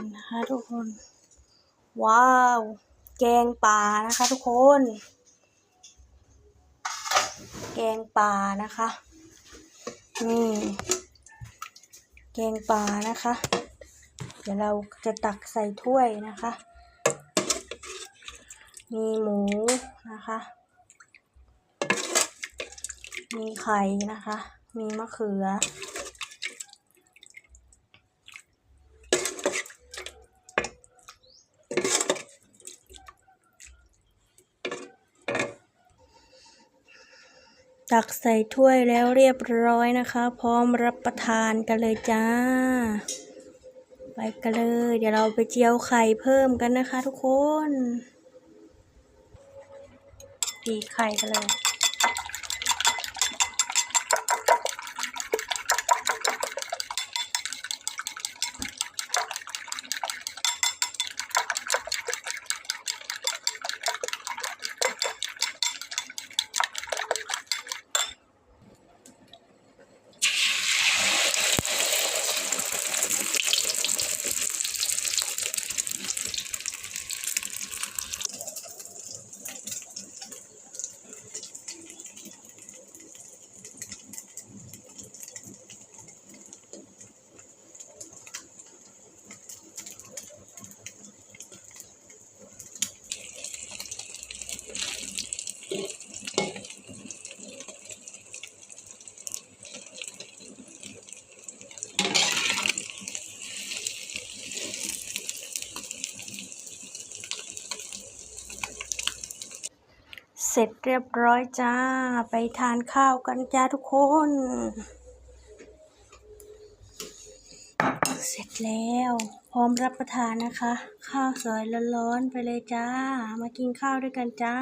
กันนะคะทุกคน ว้าว แกงป่านะคะ ทุกคน แกงป่านะคะนี่แกงป่านะคะ เดี๋ยวเราจะตักใส่ถ้วยนะคะ มีหมูนะคะ มีไข่นะคะ มีมะเขือ ตักใส่ถ้วยแล้วเรียบร้อยนะคะ พร้อมรับประทานกันเลยจ้า ไปกันเลย เดี๋ยวเราไปเจียวไข่เพิ่มกันนะคะทุกคนตีไข่กันเลย เสร็จเรียบร้อยจ้า ไปทานข้าวกันจ้าทุกคน เสร็จแล้ว พร้อมรับประทานนะคะ ข้าวสวยร้อนๆไปเลยจ้า มากินข้าวด้วยกันจ้า